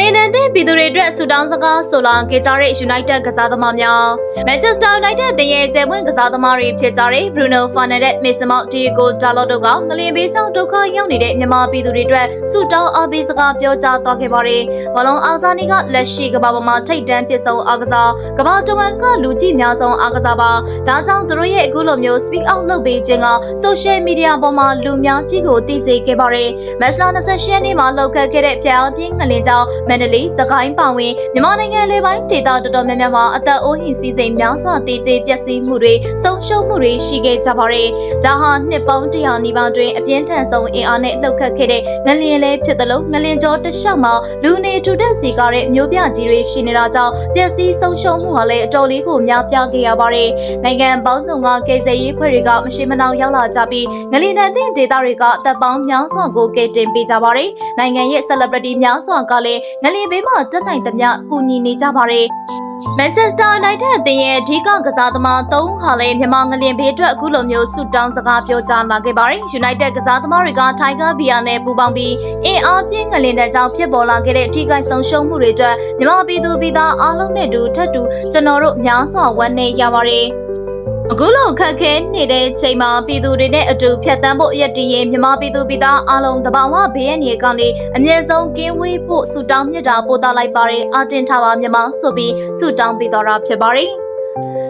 လီနန်တဲ့ပြည်သူတွေအတွက်ဆူတောင်းစကားဆိုလာခဲ့ကြတဲ့ United ကစားသမားများ Manchester United တင်ရဲ့ကျဲပွင့်ကစားသမားတွေဖြစ်ကြတဲ့ Bruno Fernandes, Mason Mount, Diego Dalot တို့ကငလင်ဘေးကြောင့်ဒုက္ခရောက်နေတဲ့မြန်မာပြည်သူတွေအတွက်ဆူတောင်းအားပေးစကားပြောကြားသွားခဲ့ပါတယ်။ဘလောင်အာဇာနီကလက်ရှိကမ္ဘာပေါ်မှာထိတ်တန်းဖြစ်ဆုံးအားကစားကမ္ဘာတဝန်းကလူကြည့်များဆုံးအားကစားပါ။ဒါကြောင့်သူတို့ရဲ့အခုလိုမျိုး speak out လုပ်ပေးခြင်းက social media ပေါ်မှာလူများကြီးကိုသိစေခဲ့ပါတယ်။ Match လာ28ရက်နေ့မှာလောက်ခတ်ခဲ့တဲ့ပြောင်းပြင်းငလင်ကြောင့်မန္တလေးစကိုင်းပောင်ဝင်မြန်မာနိုင်ငံလေပိုင်းဒေသတော်တော်များများမှာအသက်အိုးဟင်စည်းစိမ်များစွာတည်ကျပျက်စီးမှုတွေဆုံးရှုံးမှုတွေရှိခဲ့ကြပါတယ်။ဒါဟာနှစ်ပေါင်းတရာနီးပါးတွင်အပြင်းထန်ဆုံးအင်အားနဲ့လှုပ်ခတ်ခဲ့တဲ့ငလျင်လေးဖြစ်သလိုငလျင်ကျော်တစ်လျှောက်မှာလူနေထူထပ်စီကားတဲ့မျိုးပြကြီးတွေရှိနေတာကြောင့်ပျက်စီးဆုံးရှုံးမှုဟာလည်းအတော်လေးကိုများပြားခဲ့ရပါတယ်။နိုင်ငံပေါင်းစုံကကယ်ဆယ်ရေးဖွဲ့တွေကမရှိမနှောင်ရောက်လာကြပြီးငလျင်တန်တဲ့ဒေသတွေကအသက်ပေါင်းများစွာကိုကယ်တင်ပေးကြပါတယ်။နိုင်ငံရဲ့ celebrity များစွာကလည်းငလျင်ဘေးမှာတက်နိုင်သမျှကူညီနေကြပါတယ်။ Manchester United အသင်းရဲ့အဓိကကစားသမား၃ဟာလည်းမြန်မာငလျင်ဘေးအတွက်အခုလိုမျိုးဆူတောင်းစကားပြောကြားလာခဲ့ပါတယ်။ United ကစားသမားတွေက Tiger Beer နဲ့ပူးပေါင်းပြီးအင်အားပြင်းငလျင်တဲ့ကြောင့်ဖြစ်ပေါ်လာခဲ့တဲ့ထိခိုက်ဆုံးရှုံးမှုတွေအတွက်မြန်မာပြည်သူပြည်သားအားလုံးနဲ့အတူထပ်တူကျွန်တော်တို့များစွာဝမ်းနည်းရပါတယ်။ အခုလိုခက်ခဲနေတဲ့ချိန်မှာပြည်သူတွေနဲ့အတူဖြတ်တန်းဖို့အရက်တည်ရင်မြန်မာပြည်သူပြည်သားအားလုံးတဘာဝဘေးရန်တွေကနေအမြဲဆုံးကင်းဝေးဖို့ဆုတောင်းမြတ်တာပို့သလိုက်ပါတယ်အာတင်ထားပါမြန်မာဆိုပြီးဆုတောင်းပေးတော်တာဖြစ်ပါတယ်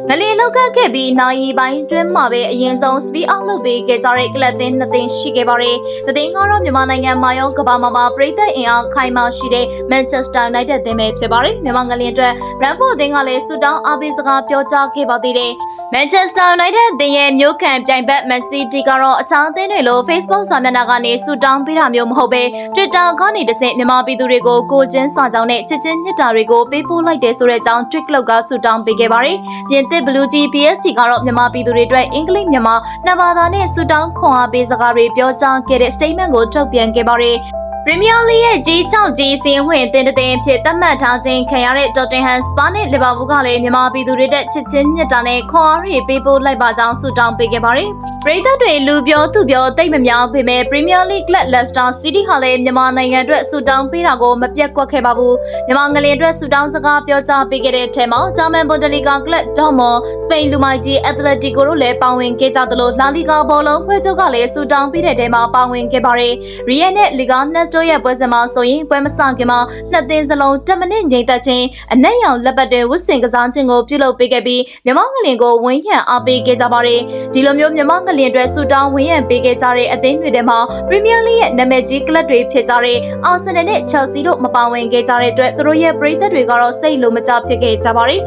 ငလီလောက်ကခဲ့ပြီးနိုင်ရီပိုင်းတွင်းမှာပဲအရင်ဆုံး speed out လုပ်ပေးခဲ့ကြတဲ့ကလပ်သင်းနှစ်သင်းရှိခဲ့ပါတယ်။တသင်းကတော့မြန်မာနိုင်ငံမှာရောကမ္ဘာမှာပါပြည်သက်အင်အားခိုင်မာရှိတဲ့ Manchester United သင်းပဲဖြစ်ပါတယ်။မြန်မာငလီအတွက် Brentford သင်းကလည်းဆူတောင်းအားပေးစကားပြောကြားခဲ့ပါသေးတယ်။ Manchester United သင်းရဲ့မျိုးခံပြိုင်ဘက် Man City ကတော့အခြားအသင်းတွေလို Facebook စာမျက်နှာကနေဆူတောင်းပေးတာမျိုးမဟုတ်ဘဲ Twitter ကနေတဆင့်မြန်မာပြည်သူတွေကိုကိုချင်းစာကြောင်းနဲ့ချစ်ချင်းမြတ်တာတွေကိုပေးပို့လိုက်တယ်ဆိုတဲ့အကြောင်း tweet လောက်ကဆူတောင်းပေးခဲ့ပါတယ်။ပြင်သစ် Blue G PSG ကတော့မြန်မာပြည်သူတွေအတွက်အင်္ဂလိပ်မြန်မာနှစ်ဘာသာနဲ့ဆူတောင်းခွန်အားပေးစကားတွေပြောကြားခဲ့တဲ့ statement ကိုထုတ်ပြန်ခဲ့ပါတယ်။ ပရီးမီးယားလိရဲ့ကြီး6ကြီးစင်ဝင်တင်တဲ့တင်ဖြစ်သတ်မှတ်ထားခြင်းခံရတဲ့ Tottenham Spa နဲ့ Liverpool ကလည်းမြန်မာပြည်သူတွေတဲ့ချစ်ချင်းမြတ်တာနဲ့ခွန်အားတွေပေးပို့လိုက်ပါကြောင်းဆုတောင်းပေးခဲ့ပါတယ်။ပရိသတ်တွေလူပြောသူပြောတိတ်မများပေမဲ့ Premier League Club Leicester City ဟာလည်းမြန်မာနိုင်ငံအတွက်ဆုတောင်းပေးတာကိုမပြတ်ကွက်ခဲ့ပါဘူး။မြန်မာငလင်အတွက်ဆုတောင်းစကားပြောကြားပေးခဲ့တဲ့ထဲမှာ German Bundesliga Club Dortmund, Spain လူမိုက်ကြီး Atletico တို့လည်းပါဝင်ခဲ့ကြသလို La Liga ဘောလုံးဖွဲ့ချုပ်ကလည်းဆုတောင်းပေးတဲ့ထဲမှာပါဝင်ခဲ့ပါတယ်။ Real နဲ့ Liga 2တို့ရဲ့ပွဲစဉ်မှာဆိုရင်ပွဲမစခင်မှာနှစ်သင်းစလုံး10မိနစ်ငြိမ်သက်ခြင်းအနက်ရောင်လက်ပတ်တွေဝတ်ဆင်ကစားခြင်းကိုပြုလုပ်ပေးခဲ့ပြီးမြမငလင်ကိုဝင်းရံအားပေးခဲ့ကြပါတယ်ဒီလိုမျိုးမြမငလင်အတွက်ဆူတောင်းဝင်းရံပေးခဲ့ကြတဲ့အသင်းတွေထဲမှာပရီးမီးယားလိရဲ့နာမည်ကြီးကလပ်တွေဖြစ်ကြတဲ့အာဆင်နယ်နဲ့ချယ်ဆီတို့မပါဝင်ခဲ့ကြတဲ့အတွက်သူတို့ရဲ့ပရိသတ်တွေကတော့စိတ်လိုမကျဖြစ်ခဲ့ကြပါတယ်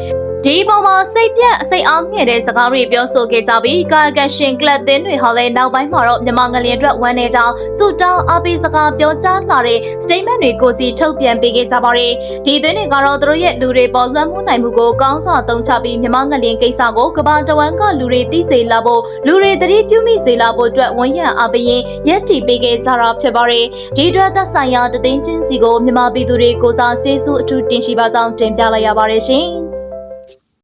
ဒီပုံမှာစိတ်ပြက်စိတ်အားငယ်တဲ့စကားတွေပြောဆိုခဲ့ကြပြီးကာကရှင်ကလပ်သင်းတွေဟာလည်းနောက်ပိုင်းမှာတော့မြန်မာငလျင်အတွက်ဝမ်းနေကြောင်းစူတောင်းအားပေးစကားပြောကြားလာတဲ့ statement တွေကိုစီထုတ်ပြန်ပေးခဲ့ကြပါတယ်။ဒီသင်းတွေကတော့သူတို့ရဲ့လူတွေပေါ်လွှမ်းမိုးနိုင်မှုကိုကောင်းစွာသုံးချပြီးမြန်မာငလျင်ကိစ္စကိုကမ္ဘာတဝန်းကလူတွေသိစေလာဖို့လူတွေသတိပြုမိစေလာဖို့အတွက်ဝန်ရံအားပေးရင်ရက်တီပေးခဲ့ကြတာဖြစ်ပါတယ်။ဒီအတွက်သက်ဆိုင်ရာတသိန်းချင်းစီကိုမြန်မာပြည်သူတွေကိုစားကျေးဇူးအထူးတင်ရှိပါကြောင်းတင်ပြလိုက်ရပါတယ်ရှင်။